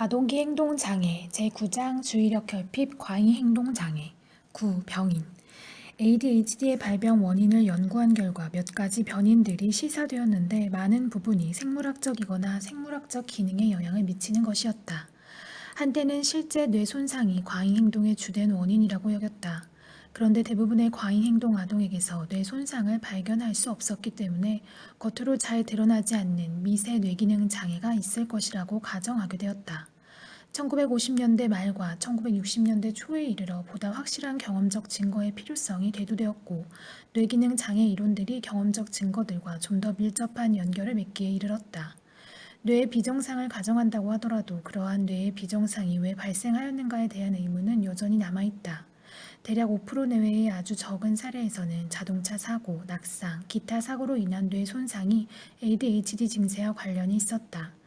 아동기 행동장애 제9장 주의력 결핍 과잉 행동장애 9. 병인 ADHD의 발병 원인을 연구한 결과 몇 가지 변인들이 시사되었는데 많은 부분이 생물학적이거나 생물학적 기능에 영향을 미치는 것이었다. 한때는 실제 뇌 손상이 과잉 행동의 주된 원인이라고 여겼다. 그런데 대부분의 과잉 행동 아동에게서 뇌 손상을 발견할 수 없었기 때문에 겉으로 잘 드러나지 않는 미세 뇌기능 장애가 있을 것이라고 가정하게 되었다. 1950년대 말과 1960년대 초에 이르러 보다 확실한 경험적 증거의 필요성이 대두되었고 뇌기능 장애 이론들이 경험적 증거들과 좀 더 밀접한 연결을 맺기에 이르렀다. 뇌의 비정상을 가정한다고 하더라도 그러한 뇌의 비정상이 왜 발생하였는가에 대한 의문은 여전히 남아있다. 대략 5% 내외의 아주 적은 사례에서는 자동차 사고, 낙상, 기타 사고로 인한 뇌 손상이 ADHD 증세와 관련이 있었다.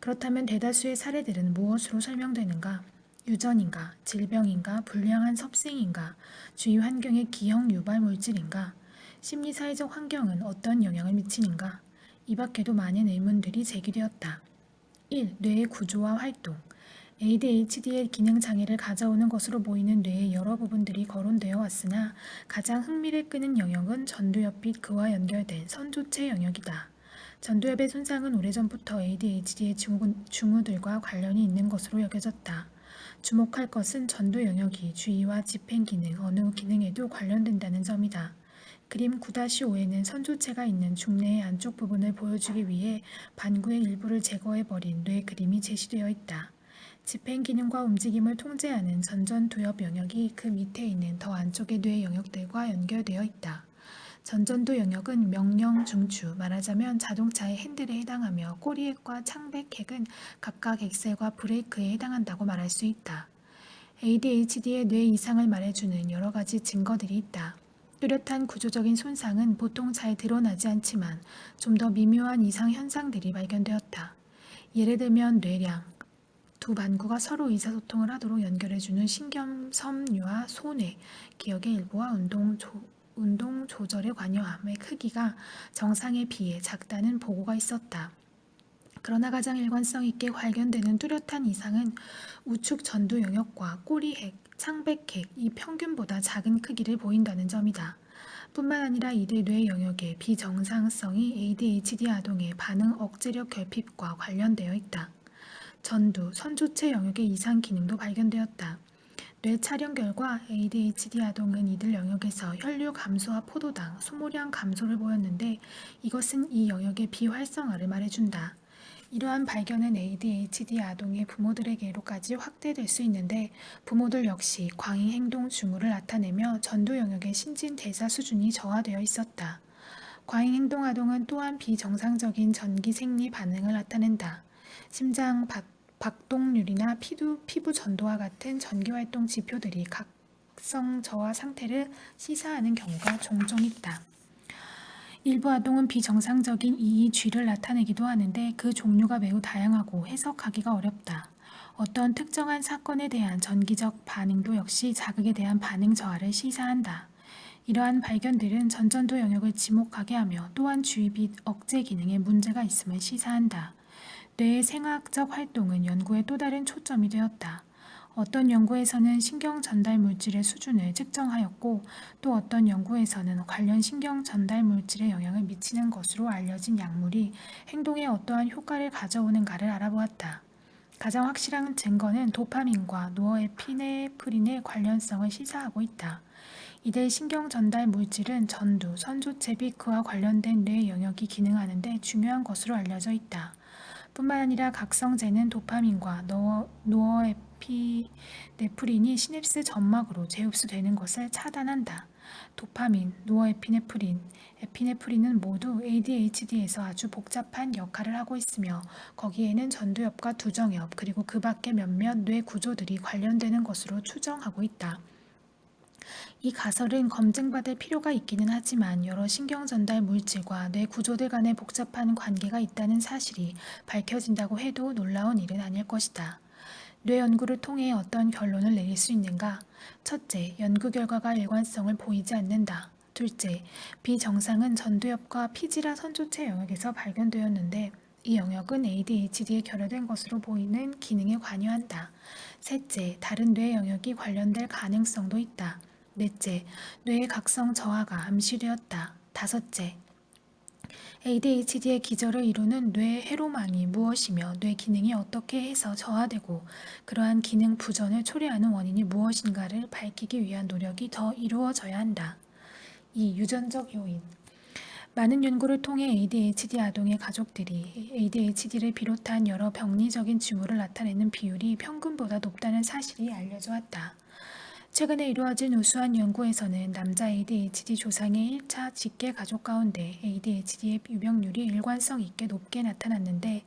그렇다면 대다수의 사례들은 무엇으로 설명되는가? 유전인가? 질병인가? 불량한 섭생인가? 주위 환경의 기형 유발 물질인가? 심리사회적 환경은 어떤 영향을 미치는가? 이 밖에도 많은 의문들이 제기되었다. 1. 뇌의 구조와 활동 ADHD의 기능 장애를 가져오는 것으로 보이는 뇌의 여러 부분들이 거론되어 왔으나 가장 흥미를 끄는 영역은 전두엽 및 그와 연결된 선조체 영역이다. 전두엽의 손상은 오래전부터 ADHD의 증후, 증후들과 관련이 있는 것으로 여겨졌다. 주목할 것은 전두 영역이 주의와 집행 기능, 어느 기능에도 관련된다는 점이다. 그림 9-5에는 선조체가 있는 중뇌의 안쪽 부분을 보여주기 위해 반구의 일부를 제거해버린 뇌 그림이 제시되어 있다. 집행 기능과 움직임을 통제하는 전전두엽 영역이 그 밑에 있는 더 안쪽의 뇌 영역들과 연결되어 있다. 전전두 영역은 명령 중추, 말하자면 자동차의 핸들에 해당하며 꼬리핵과 창백핵은 각각 엑셀과 브레이크에 해당한다고 말할 수 있다. ADHD의 뇌 이상을 말해주는 여러 가지 증거들이 있다. 뚜렷한 구조적인 손상은 보통 잘 드러나지 않지만 좀 더 미묘한 이상 현상들이 발견되었다. 예를 들면 뇌량, 두 반구가 서로 의사소통을 하도록 연결해주는 신경섬유와 소뇌, 기억의 일부와 운동, 조, 운동 조절에 관여함의 크기가 정상에 비해 작다는 보고가 있었다. 그러나 가장 일관성 있게 발견되는 뚜렷한 이상은 우측 전두 영역과 꼬리핵, 창백핵 이 평균보다 작은 크기를 보인다는 점이다. 뿐만 아니라 이들 뇌 영역의 비정상성이 ADHD 아동의 반응 억제력 결핍과 관련되어 있다. 전두, 선조체 영역의 이상 기능도 발견되었다. 뇌 촬영 결과 ADHD 아동은 이들 영역에서 혈류 감소와 포도당, 소모량 감소를 보였는데 이것은 이 영역의 비활성화를 말해준다. 이러한 발견은 ADHD 아동의 부모들에게로까지 확대될 수 있는데 부모들 역시 광인 행동 증후를 나타내며 전두 영역의 신진 대사 수준이 저하되어 있었다. 과잉 행동 아동은 또한 비정상적인 전기 생리 반응을 나타낸다. 심장 박, 박동률이나 피부, 피부 전도와 같은 전기활동 지표들이 각성 저하 상태를 시사하는 경우가 종종 있다. 일부 아동은 비정상적인 EEG를 나타내기도 하는데 그 종류가 매우 다양하고 해석하기가 어렵다. 어떤 특정한 사건에 대한 전기적 반응도 역시 자극에 대한 반응 저하를 시사한다. 이러한 발견들은 전전도 영역을 지목하게 하며 또한 주의 및 억제 기능에 문제가 있음을 시사한다. 뇌의 생화학적 활동은 연구의 또 다른 초점이 되었다. 어떤 연구에서는 신경 전달 물질의 수준을 측정하였고 또 어떤 연구에서는 관련 신경 전달 물질에 영향을 미치는 것으로 알려진 약물이 행동에 어떠한 효과를 가져오는가를 알아보았다. 가장 확실한 증거는 도파민과 노어에피네프린의 관련성을 시사하고 있다. 이들 신경 전달 물질은 전두, 선조체 및 그와 관련된 뇌 영역이 기능하는데 중요한 것으로 알려져 있다. 뿐만 아니라 각성제는 도파민과 노어, 노어에피네프린이 시냅스 점막으로 재흡수되는 것을 차단한다. 도파민, 노어에피네프린, 에피네프린은 모두 ADHD에서 아주 복잡한 역할을 하고 있으며 거기에는 전두엽과 두정엽 그리고 그 밖의 몇몇 뇌 구조들이 관련되는 것으로 추정하고 있다. 이 가설은 검증받을 필요가 있기는 하지만 여러 신경 전달 물질과 뇌 구조들 간의 복잡한 관계가 있다는 사실이 밝혀진다고 해도 놀라운 일은 아닐 것이다. 뇌 연구를 통해 어떤 결론을 내릴 수 있는가? 첫째, 연구 결과가 일관성을 보이지 않는다. 둘째, 비정상은 전두엽과 피지라 선조체 영역에서 발견되었는데 이 영역은 ADHD에 결여된 것으로 보이는 기능에 관여한다. 셋째, 다른 뇌 영역이 관련될 가능성도 있다. 넷째, 뇌의 각성 저하가 암시되었다. 다섯째, ADHD의 기저를 이루는 뇌 회로망이 무엇이며 뇌 기능이 어떻게 해서 저하되고 그러한 기능 부전을 초래하는 원인이 무엇인가를 밝히기 위한 노력이 더 이루어져야 한다. 이 유전적 요인 많은 연구를 통해 ADHD 아동의 가족들이 ADHD를 비롯한 여러 병리적인 징후를 나타내는 비율이 평균보다 높다는 사실이 알려져 왔다. 최근에 이루어진 우수한 연구에서는 남자 ADHD 조상의 1차 직계 가족 가운데 ADHD의 유병률이 일관성 있게 높게 나타났는데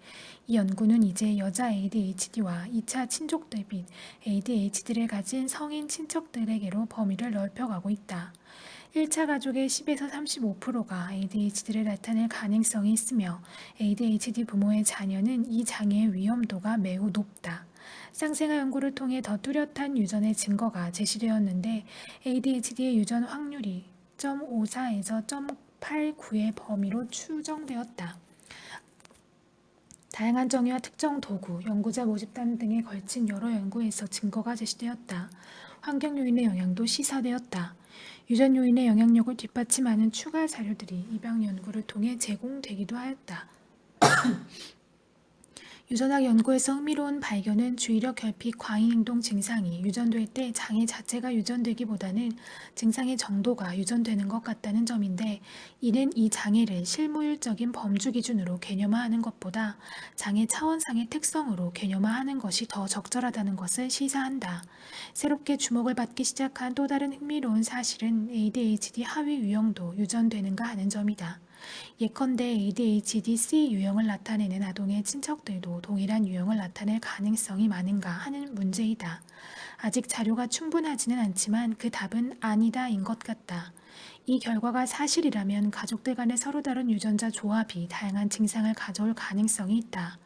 이 연구는 이제 여자 ADHD와 2차 친족들 및 ADHD를 가진 성인 친척들에게로 범위를 넓혀가고 있다. 1차 가족의 10에서 35%가 ADHD를 나타낼 가능성이 있으며 ADHD 부모의 자녀는 이 장애의 위험도가 매우 높다. 쌍생아 연구를 통해 더 뚜렷한 유전의 증거가 제시되었는데 ADHD의 유전 확률이 0.54에서 0.89의 범위로 추정되었다. 다양한 정의와 특정 도구, 연구자 모집단 등에 걸친 여러 연구에서 증거가 제시되었다. 환경 요인의 영향도 시사되었다. 유전 요인의 영향력을 뒷받침하는 추가 자료들이 입양 연구를 통해 제공되기도 하였다. 유전학 연구에서 흥미로운 발견은 주의력 결핍 과잉 행동 증상이 유전될 때 장애 자체가 유전되기보다는 증상의 정도가 유전되는 것 같다는 점인데 이는 이 장애를 실무율적인 범주 기준으로 개념화하는 것보다 장애 차원상의 특성으로 개념화하는 것이 더 적절하다는 것을 시사한다. 새롭게 주목을 받기 시작한 또 다른 흥미로운 사실은 ADHD 하위 유형도 유전되는가 하는 점이다. 예컨대 ADHD-C 유형을 나타내는 아동의 친척들도 동일한 유형을 나타낼 가능성이 많은가 하는 문제이다. 아직 자료가 충분하지는 않지만 그 답은 아니다인 것 같다. 이 결과가 사실이라면 가족들 간의 서로 다른 유전자 조합이 다양한 증상을 가져올 가능성이 있다.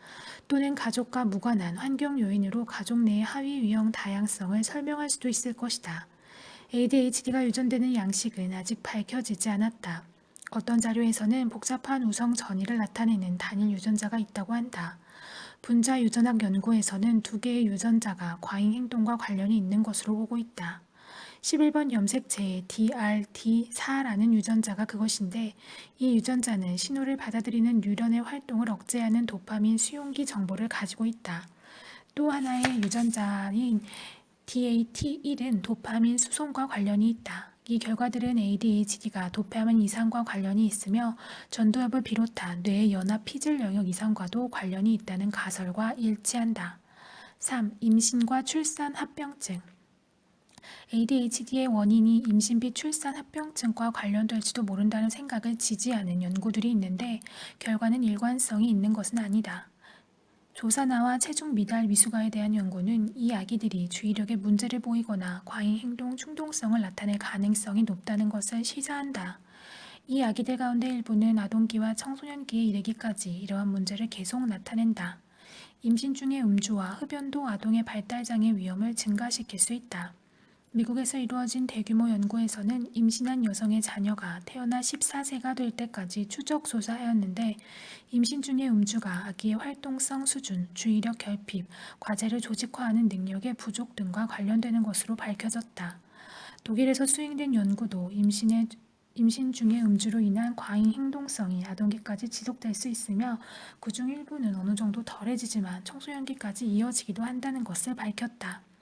또는 가족과 무관한 환경 요인으로 가족 내의 하위 유형 다양성을 설명할 수도 있을 것이다. ADHD가 유전되는 양식은 아직 밝혀지지 않았다. 어떤 자료에서는 복잡한 우성 전이를 나타내는 단일 유전자가 있다고 한다. 분자 유전학 연구에서는 두 개의 유전자가 과잉 행동과 관련이 있는 것으로 보고 있다. 11번 염색체의 DRD4라는 유전자가 그것인데 이 유전자는 신호를 받아들이는 뉴런의 활동을 억제하는 도파민 수용기 정보를 가지고 있다. 또 하나의 유전자인 DAT1은 도파민 수송과 관련이 있다. 이 결과들은 ADHD가 도파민 이상과 관련이 있으며 전두엽을 비롯한 뇌의 연합 피질 영역 이상과도 관련이 있다는 가설과 일치한다. 3. 임신과 출산 합병증 ADHD의 원인이 임신 및 출산 합병증과 관련될지도 모른다는 생각을 지지하는 연구들이 있는데 결과는 일관성이 있는 것은 아니다. 조사나와 체중 미달 미숙아에 대한 연구는 이 아기들이 주의력에 문제를 보이거나 과잉 행동 충동성을 나타낼 가능성이 높다는 것을 시사한다. 이 아기들 가운데 일부는 아동기와 청소년기에 이르기까지 이러한 문제를 계속 나타낸다. 임신 중의 음주와 흡연도 아동의 발달장애 위험을 증가시킬 수 있다. 미국에서 이루어진 대규모 연구에서는 임신한 여성의 자녀가 태어나 14세가 될 때까지 추적 조사하였는데 임신 중의 음주가 아기의 활동성 수준, 주의력 결핍, 과제를 조직화하는 능력의 부족 등과 관련되는 것으로 밝혀졌다. 독일에서 수행된 연구도 임신의 임신 중의 음주로 인한 과잉 행동성이 아동기까지 지속될 수 있으며 그중 일부는 어느 정도 덜해지지만 청소년기까지 이어지기도 한다는 것을 밝혔다.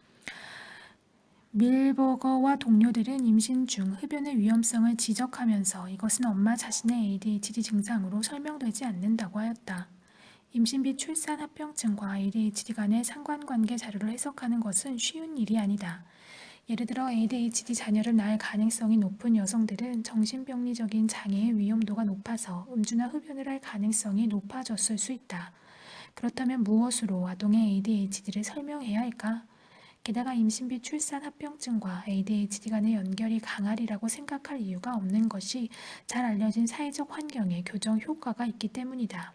밀버거와 동료들은 임신 중 흡연의 위험성을 지적하면서 이것은 엄마 자신의 ADHD 증상으로 설명되지 않는다고 하였다. 임신 및 출산 합병증과 ADHD 간의 상관관계 자료를 해석하는 것은 쉬운 일이 아니다. 예를 들어 ADHD 자녀를 낳을 가능성이 높은 여성들은 정신병리적인 장애의 위험도가 높아서 음주나 흡연을 할 가능성이 높아졌을 수 있다. 그렇다면 무엇으로 아동의 ADHD를 설명해야 할까? 게다가 임신 및 출산 합병증과 ADHD 간의 연결이 강하리라고 생각할 이유가 없는 것이 잘 알려진 사회적 환경에 교정 효과가 있기 때문이다.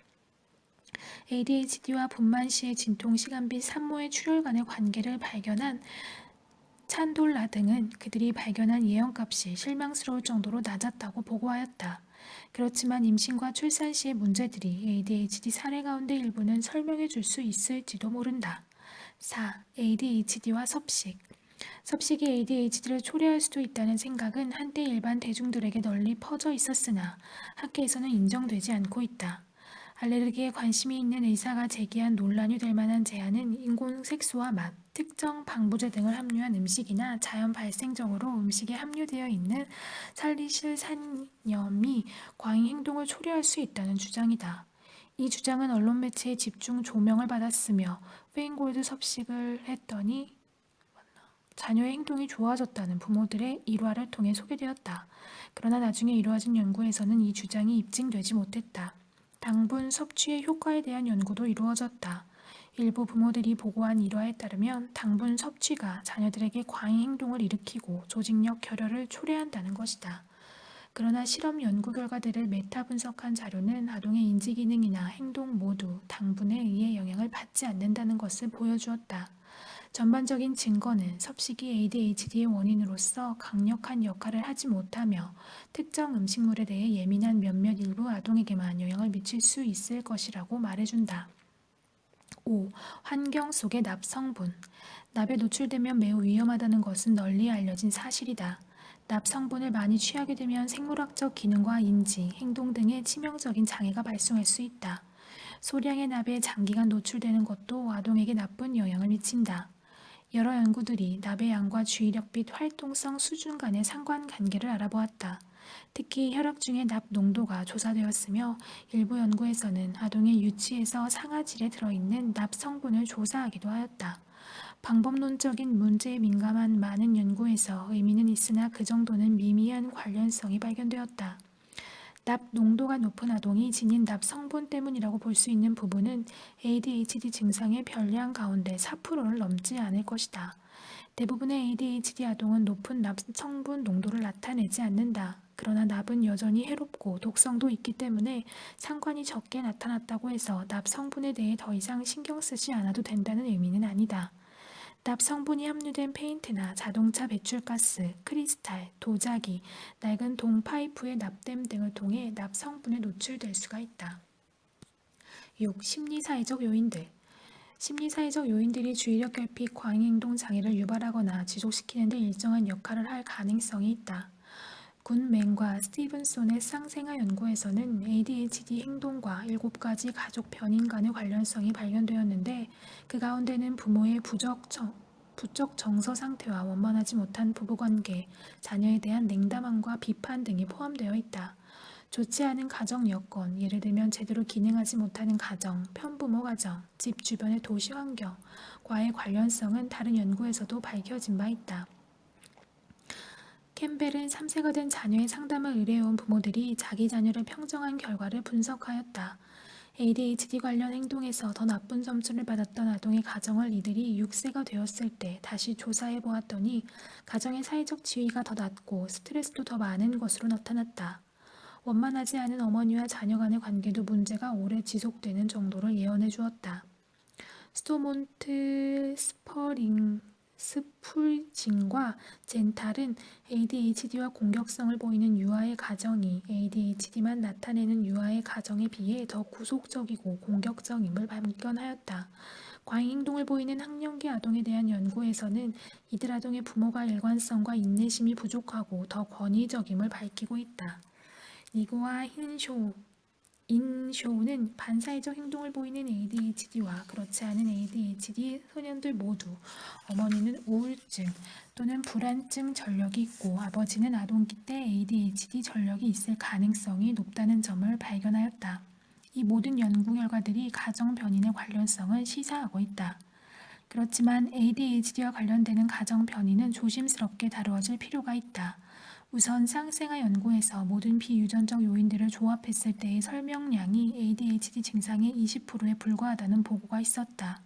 ADHD와 분만 시의 진통 시간 및 산모의 출혈 간의 관계를 발견한 찬돌라 등은 그들이 발견한 예언값이 실망스러울 정도로 낮았다고 보고하였다. 그렇지만 임신과 출산 시의 문제들이 ADHD 사례 가운데 일부는 설명해 줄 수 있을지도 모른다. 4. ADHD와 섭식 섭식이 ADHD를 초래할 수도 있다는 생각은 한때 일반 대중들에게 널리 퍼져 있었으나 학계에서는 인정되지 않고 있다. 알레르기에 관심이 있는 의사가 제기한 논란이 될 만한 제안은 인공 색소와 맛, 특정 방부제 등을 함유한 음식이나 자연 발생적으로 음식에 함유되어 있는 살리실산염이 과잉 행동을 초래할 수 있다는 주장이다. 이 주장은 언론 매체의 집중 조명을 받았으며 페인골드 섭식을 했더니 자녀의 행동이 좋아졌다는 부모들의 일화를 통해 소개되었다. 그러나 나중에 이루어진 연구에서는 이 주장이 입증되지 못했다. 당분 섭취의 효과에 대한 연구도 이루어졌다. 일부 부모들이 보고한 일화에 따르면 당분 섭취가 자녀들에게 과잉 행동을 일으키고 조직력 결여를 초래한다는 것이다. 그러나 실험 연구 결과들을 메타 분석한 자료는 아동의 인지 기능이나 행동 모두 당분에 의해 영향을 받지 않는다는 것을 보여주었다. 전반적인 증거는 섭식이 ADHD의 원인으로서 강력한 역할을 하지 못하며 특정 음식물에 대해 예민한 몇몇 일부 아동에게만 영향을 미칠 수 있을 것이라고 말해준다. 5. 환경 속의 납 성분. 납에 노출되면 매우 위험하다는 것은 널리 알려진 사실이다. 납 성분을 많이 취하게 되면 생물학적 기능과 인지, 행동 등의 치명적인 장애가 발생할 수 있다. 소량의 납에 장기간 노출되는 것도 아동에게 나쁜 영향을 미친다. 여러 연구들이 납의 양과 주의력 및 활동성 수준 간의 상관관계를 알아보았다. 특히 혈액 중의 납 농도가 조사되었으며 일부 연구에서는 아동의 유치에서 상아질에 들어있는 납 성분을 조사하기도 하였다. 방법론적인 문제에 민감한 많은 연구에서 의미는 있으나 그 정도는 미미한 관련성이 발견되었다. 납 농도가 높은 아동이 지닌 납 성분 때문이라고 볼 수 있는 부분은 ADHD 증상의 별량 가운데 4%를 넘지 않을 것이다. 대부분의 ADHD 아동은 높은 납 성분 농도를 나타내지 않는다. 그러나 납은 여전히 해롭고 독성도 있기 때문에 상관이 적게 나타났다고 해서 납 성분에 대해 더 이상 신경 쓰지 않아도 된다는 의미는 아니다. 납 성분이 함유된 페인트나 자동차 배출가스, 크리스탈, 도자기, 낡은 동 파이프의 납땜 등을 통해 납 성분에 노출될 수가 있다. 6. 심리사회적 요인들 심리사회적 요인들이 주의력 결핍, 과잉행동 장애를 유발하거나 지속시키는 데 일정한 역할을 할 가능성이 있다. 군 맨과 스티븐손의 쌍생아 연구에서는 ADHD 행동과 7가지 가족 변인 간의 관련성이 발견되었는데 그 가운데는 부모의 부적, 정, 부적 정서 상태와 원만하지 못한 부부관계, 자녀에 대한 냉담함과 비판 등이 포함되어 있다. 좋지 않은 가정 여건, 예를 들면 제대로 기능하지 못하는 가정, 편부모 가정, 집 주변의 도시 환경 과의 관련성은 다른 연구에서도 밝혀진 바 있다. 캠벨은 3세가 된 자녀의 상담을 의뢰해온 부모들이 자기 자녀를 평정한 결과를 분석하였다. ADHD 관련 행동에서 더 나쁜 점수를 받았던 아동의 가정을 이들이 6세가 되었을 때 다시 조사해 보았더니 가정의 사회적 지위가 더 낮고 스트레스도 더 많은 것으로 나타났다. 원만하지 않은 어머니와 자녀 간의 관계도 문제가 오래 지속되는 정도를 예언해 주었다. 스토몬트 스퍼링 스풀진과 젠탈은 ADHD와 공격성을 보이는 유아의 가정이 ADHD만 나타내는 유아의 가정에 비해 더 구속적이고 공격적임을 발견하였다. 과잉 행동을 보이는 학령기 아동에 대한 연구에서는 이들 아동의 부모가 일관성과 인내심이 부족하고 더 권위적임을 밝히고 있다. 니고와 흰쇼 인쇼는 반사회적 행동을 보이는 ADHD와 그렇지 않은 ADHD 소년들 모두 어머니는 우울증 또는 불안증 전력이 있고 아버지는 아동기 때 ADHD 전력이 있을 가능성이 높다는 점을 발견하였다. 이 모든 연구 결과들이 가정 변인의 관련성을 시사하고 있다. 그렇지만 ADHD와 관련되는 가정 변인은 조심스럽게 다루어질 필요가 있다. 우선 쌍생아 연구에서 모든 비유전적 요인들을 조합했을 때의 설명량이 ADHD 증상의 20%에 불과하다는 보고가 있었다.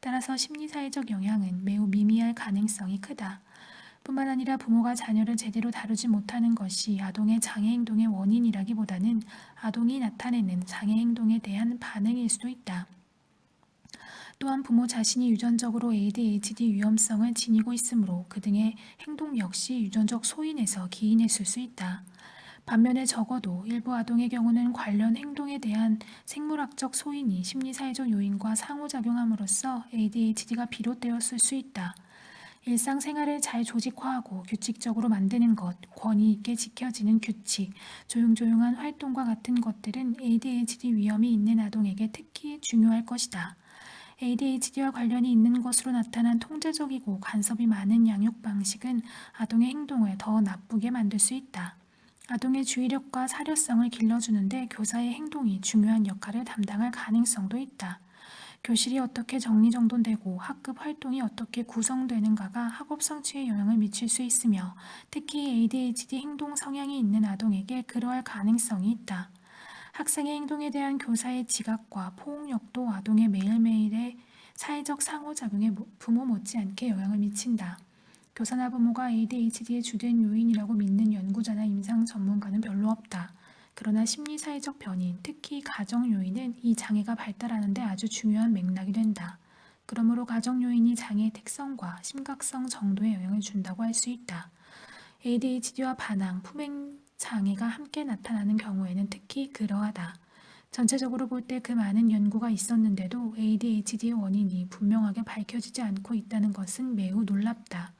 따라서 심리사회적 영향은 매우 미미할 가능성이 크다. 뿐만 아니라 부모가 자녀를 제대로 다루지 못하는 것이 아동의 장애 행동의 원인이라기보다는 아동이 나타내는 장애 행동에 대한 반응일 수도 있다. 또한 부모 자신이 유전적으로 ADHD 위험성을 지니고 있으므로 그 등의 행동 역시 유전적 소인에서 기인했을 수 있다. 반면에 적어도 일부 아동의 경우는 관련 행동에 대한 생물학적 소인이 심리사회적 요인과 상호작용함으로써 ADHD가 비롯되었을 수 있다. 일상생활을 잘 조직화하고 규칙적으로 만드는 것, 권위 있게 지켜지는 규칙, 조용조용한 활동과 같은 것들은 ADHD 위험이 있는 아동에게 특히 중요할 것이다. ADHD와 관련이 있는 것으로 나타난 통제적이고 간섭이 많은 양육 방식은 아동의 행동을 더 나쁘게 만들 수 있다. 아동의 주의력과 사려성을 길러주는데 교사의 행동이 중요한 역할을 담당할 가능성도 있다. 교실이 어떻게 정리정돈되고 학급 활동이 어떻게 구성되는가가 학업 성취에 영향을 미칠 수 있으며 특히 ADHD 행동 성향이 있는 아동에게 그러할 가능성이 있다. 학생의 행동에 대한 교사의 지각과 포옹력도 아동의 매일매일의 사회적 상호작용에 모- 부모 못지않게 영향을 미친다. 교사나 부모가 ADHD의 주된 요인이라고 믿는 연구자나 임상 전문가는 별로 없다. 그러나 심리사회적 변인, 특히 가정 요인은 이 장애가 발달하는데 아주 중요한 맥락이 된다. 그러므로 가정 요인이 장애의 특성과 심각성 정도에 영향을 준다고 할 수 있다. ADHD와 반항, 품행 장애가 함께 나타나는 경우에는 특히 그러하다. 전체적으로 볼 때 그 많은 연구가 있었는데도 ADHD의 원인이 분명하게 밝혀지지 않고 있다는 것은 매우 놀랍다.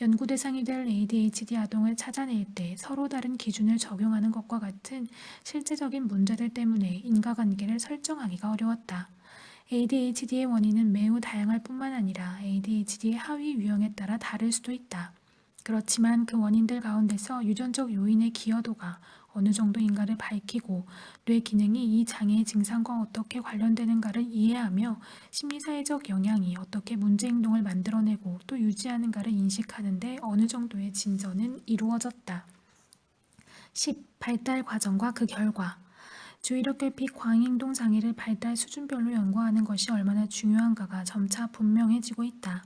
연구 대상이 될 ADHD 아동을 찾아낼 때 서로 다른 기준을 적용하는 것과 같은 실제적인 문제들 때문에 인과관계를 설정하기가 어려웠다. ADHD의 원인은 매우 다양할 뿐만 아니라 ADHD의 하위 유형에 따라 다를 수도 있다. 그렇지만 그 원인들 가운데서 유전적 요인의 기여도가 어느 정도인가를 밝히고 뇌 기능이 이 장애의 증상과 어떻게 관련되는가를 이해하며 심리사회적 영향이 어떻게 문제 행동을 만들어내고 또 유지하는가를 인식하는데 어느 정도의 진전은 이루어졌다. 10. 발달 과정과 그 결과 주의력 결핍 광행동 장애를 발달 수준별로 연구하는 것이 얼마나 중요한가가 점차 분명해지고 있다.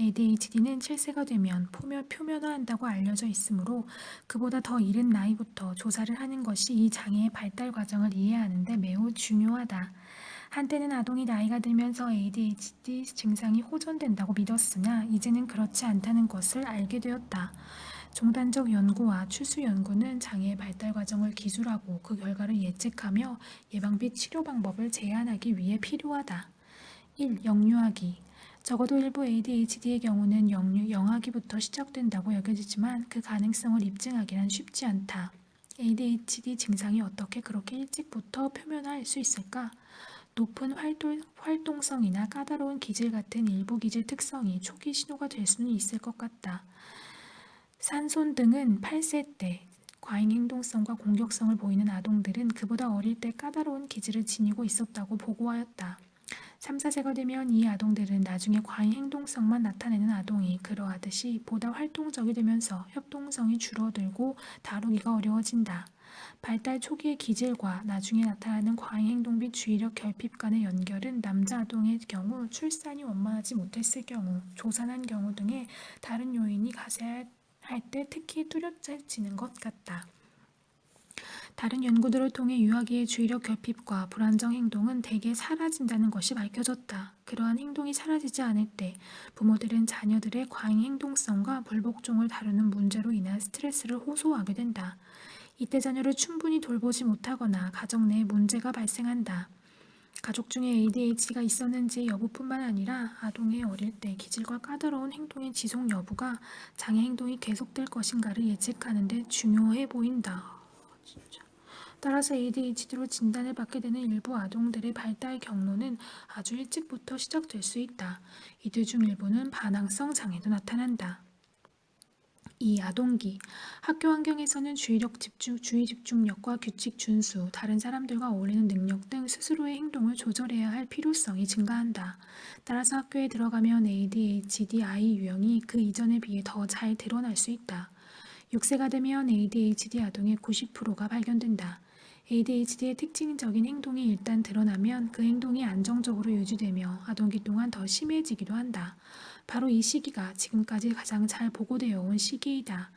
ADHD는 7세가 되면 표면, 표면화한다고 알려져 있으므로 그보다 더 이른 나이부터 조사를 하는 것이 이 장애의 발달 과정을 이해하는 데 매우 중요하다. 한때는 아동이 나이가 들면서 ADHD 증상이 호전된다고 믿었으나 이제는 그렇지 않다는 것을 알게 되었다. 종단적 연구와 추수 연구는 장애의 발달 과정을 기술하고 그 결과를 예측하며 예방 및 치료 방법을 제안하기 위해 필요하다. 1. 영유아기 적어도 일부 ADHD의 경우는 영유, 영아기부터 시작된다고 여겨지지만 그 가능성을 입증하기는 쉽지 않다. ADHD 증상이 어떻게 그렇게 일찍부터 표면화할 수 있을까? 높은 활동, 활동성이나 까다로운 기질 같은 일부 기질 특성이 초기 신호가 될 수는 있을 것 같다. 산손 등은 8세 때 과잉 행동성과 공격성을 보이는 아동들은 그보다 어릴 때 까다로운 기질을 지니고 있었다고 보고하였다. 3, 4세가 되면 이 아동들은 나중에 과잉 행동성만 나타내는 아동이 그러하듯이 보다 활동적이 되면서 협동성이 줄어들고 다루기가 어려워진다. 발달 초기의 기질과 나중에 나타나는 과잉 행동 및 주의력 결핍 간의 연결은 남자 아동의 경우 출산이 원만하지 못했을 경우, 조산한 경우 등의 다른 요인이 가세할 때 특히 뚜렷해지는 것 같다. 다른 연구들을 통해 유아기의 주의력 결핍과 불안정 행동은 대개 사라진다는 것이 밝혀졌다. 그러한 행동이 사라지지 않을 때 부모들은 자녀들의 과잉 행동성과 불복종을 다루는 문제로 인한 스트레스를 호소하게 된다. 이때 자녀를 충분히 돌보지 못하거나 가정 내에 문제가 발생한다. 가족 중에 ADHD가 있었는지 여부뿐만 아니라 아동의 어릴 때 기질과 까다로운 행동의 지속 여부가 장애 행동이 계속될 것인가를 예측하는 데 중요해 보인다. 진짜. 따라서 ADHD로 진단을 받게 되는 일부 아동들의 발달 경로는 아주 일찍부터 시작될 수 있다. 이들 중 일부는 반항성 장애도 나타난다. 이 아동기 학교 환경에서는 주의력 집중, 주의 집중력과 규칙 준수, 다른 사람들과 어울리는 능력 등 스스로의 행동을 조절해야 할 필요성이 증가한다. 따라서 학교에 들어가면 ADHD 아이 유형이 그 이전에 비해 더 잘 드러날 수 있다. 6세가 되면 ADHD 아동의 90%가 발견된다. ADHD의 특징적인 행동이 일단 드러나면 그 행동이 안정적으로 유지되며 아동기 동안 더 심해지기도 한다. 바로 이 시기가 지금까지 가장 잘 보고되어 온 시기이다.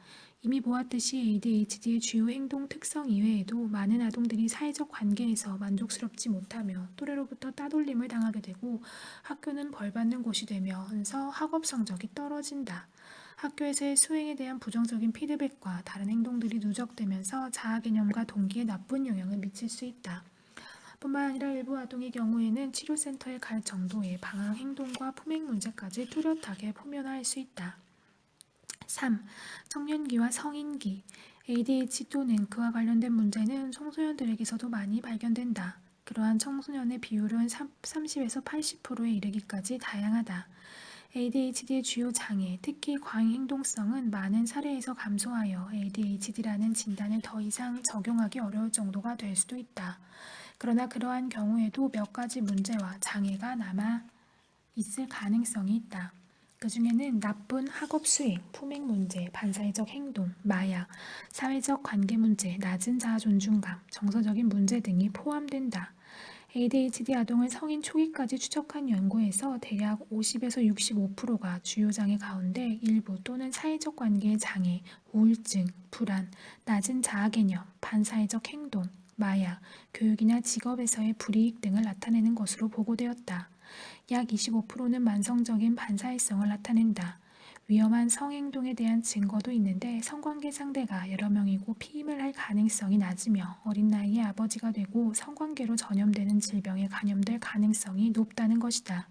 이미 보았듯이 ADHD의 주요 행동 특성 이외에도 많은 아동들이 사회적 관계에서 만족스럽지 못하며 또래로부터 따돌림을 당하게 되고 학교는 벌받는 곳이 되면서 학업 성적이 떨어진다. 학교에서의 수행에 대한 부정적인 피드백과 다른 행동들이 누적되면서 자아 개념과 동기에 나쁜 영향을 미칠 수 있다. 뿐만 아니라 일부 아동의 경우에는 치료센터에 갈 정도의 방황 행동과 품행 문제까지 뚜렷하게 포면화할 수 있다. 3. 청년기와 성인기 ADHD 또는 그와 관련된 문제는 청소년들에게서도 많이 발견된다. 그러한 청소년의 비율은 30에서 80%에 이르기까지 다양하다. ADHD의 주요 장애, 특히 과잉 행동성은 많은 사례에서 감소하여 ADHD라는 진단을 더 이상 적용하기 어려울 정도가 될 수도 있다. 그러나 그러한 경우에도 몇 가지 문제와 장애가 남아 있을 가능성이 있다. 그 중에는 나쁜 학업 수행, 품행 문제, 반사회적 행동, 마약, 사회적 관계 문제, 낮은 자아 존중감, 정서적인 문제 등이 포함된다. ADHD 아동을 성인 초기까지 추적한 연구에서 대략 50에서 65%가 주요 장애 가운데 일부 또는 사회적 관계의 장애, 우울증, 불안, 낮은 자아 개념, 반사회적 행동, 마약, 교육이나 직업에서의 불이익 등을 나타내는 것으로 보고되었다. 약 25%는 만성적인 반사회성을 나타낸다. 위험한 성행동에 대한 증거도 있는데 성관계 상대가 여러 명이고 피임을 할 가능성이 낮으며 어린 나이에 아버지가 되고 성관계로 전염되는 질병에 감염될 가능성이 높다는 것이다.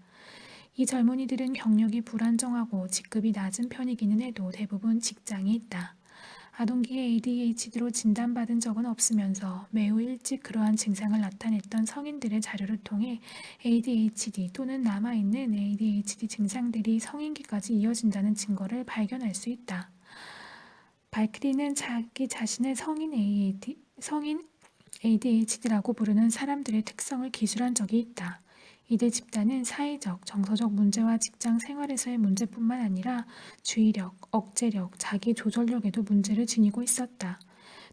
이 젊은이들은 경력이 불안정하고 직급이 낮은 편이기는 해도 대부분 직장이 있다. 아동기에 ADHD로 진단받은 적은 없으면서 매우 일찍 그러한 증상을 나타냈던 성인들의 자료를 통해 ADHD 또는 남아있는 ADHD 증상들이 성인기까지 이어진다는 증거를 발견할 수 있다. 발크리는 자기 자신을 성인 AD, 성인 ADHD라고 부르는 사람들의 특성을 기술한 적이 있다. 이들 집단은 사회적, 정서적 문제와 직장 생활에서의 문제뿐만 아니라 주의력, 억제력, 자기 조절력에도 문제를 지니고 있었다.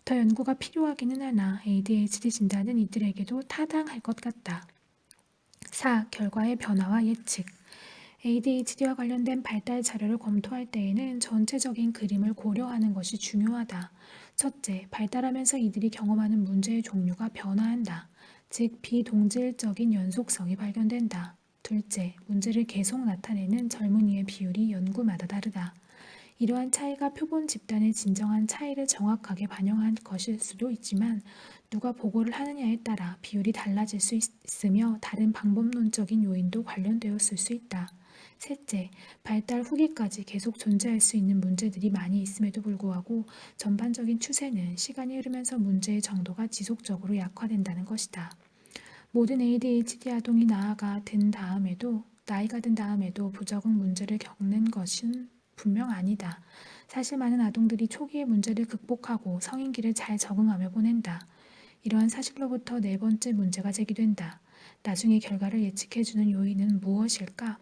더 연구가 필요하기는 하나 ADHD 진단은 이들에게도 타당할 것 같다. 4. 결과의 변화와 예측 ADHD와 관련된 발달 자료를 검토할 때에는 전체적인 그림을 고려하는 것이 중요하다. 첫째, 발달하면서 이들이 경험하는 문제의 종류가 변화한다. 즉 비동질적인 연속성이 발견된다. 둘째, 문제를 계속 나타내는 젊은이의 비율이 연구마다 다르다. 이러한 차이가 표본 집단의 진정한 차이를 정확하게 반영한 것일 수도 있지만 누가 보고를 하느냐에 따라 비율이 달라질 수 있으며 다른 방법론적인 요인도 관련되었을 수 있다. 셋째, 발달 후기까지 계속 존재할 수 있는 문제들이 많이 있음에도 불구하고 전반적인 추세는 시간이 흐르면서 문제의 정도가 지속적으로 약화된다는 것이다. 모든 ADHD 아동이 나아가 든 다음에도 나이가 든 다음에도 부적응 문제를 겪는 것은 분명 아니다. 사실 많은 아동들이 초기의 문제를 극복하고 성인기를 잘 적응하며 보낸다. 이러한 사실로부터 네 번째 문제가 제기된다. 나중의 결과를 예측해주는 요인은 무엇일까?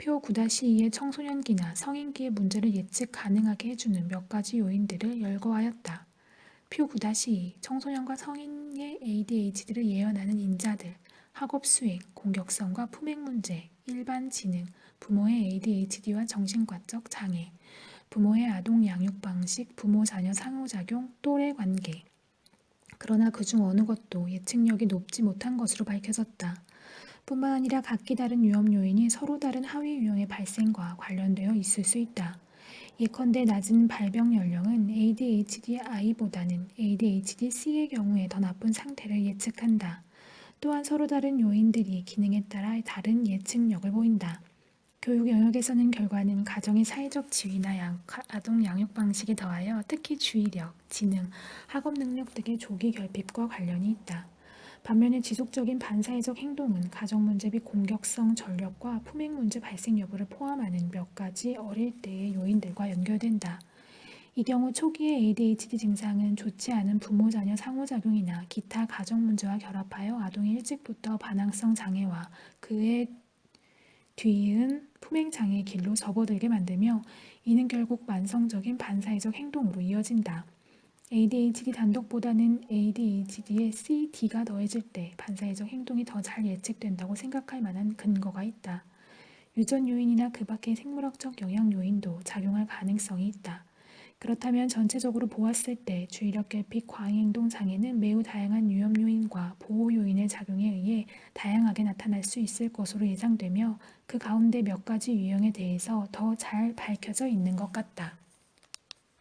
표 9-2의 청소년기나 성인기의 문제를 예측 가능하게 해주는 몇 가지 요인들을 열거하였다. 표 9-2 청소년과 성인의 ADHD를 예언하는 인자들, 학업 수행, 공격성과 품행 문제, 일반 지능, 부모의 ADHD와 정신과적 장애, 부모의 아동 양육 방식, 부모 자녀 상호작용, 또래 관계. 그러나 그중 어느 것도 예측력이 높지 못한 것으로 밝혀졌다. 뿐만 아니라 각기 다른 위험 요인이 서로 다른 하위 유형의 발생과 관련되어 있을 수 있다. 예컨대 낮은 발병 연령은 ADHD-I보다는 ADHD-C의 경우에 더 나쁜 상태를 예측한다. 또한 서로 다른 요인들이 기능에 따라 다른 예측력을 보인다. 교육 영역에서는 결과는 가정의 사회적 지위나 양, 아동 양육 방식에 더하여 특히 주의력, 지능, 학업 능력 등의 조기 결핍과 관련이 있다. 반면에 지속적인 반사회적 행동은 가정 문제 및 공격성 전력과 품행 문제 발생 여부를 포함하는 몇 가지 어릴 때의 요인들과 연결된다. 이 경우 초기의 ADHD 증상은 좋지 않은 부모 자녀 상호작용이나 기타 가정 문제와 결합하여 아동이 일찍부터 반항성 장애와 그에 뒤이은 품행 장애의 길로 접어들게 만들며 이는 결국 만성적인 반사회적 행동으로 이어진다. ADHD 단독보다는 ADHD에 C, D가 더해질 때 반사회적 행동이 더 잘 예측된다고 생각할 만한 근거가 있다. 유전 요인이나 그 밖의 생물학적 영향 요인도 작용할 가능성이 있다. 그렇다면 전체적으로 보았을 때 주의력 결핍 과잉행동 장애는 매우 다양한 위험 요인과 보호 요인의 작용에 의해 다양하게 나타날 수 있을 것으로 예상되며 그 가운데 몇 가지 유형에 대해서 더 잘 밝혀져 있는 것 같다.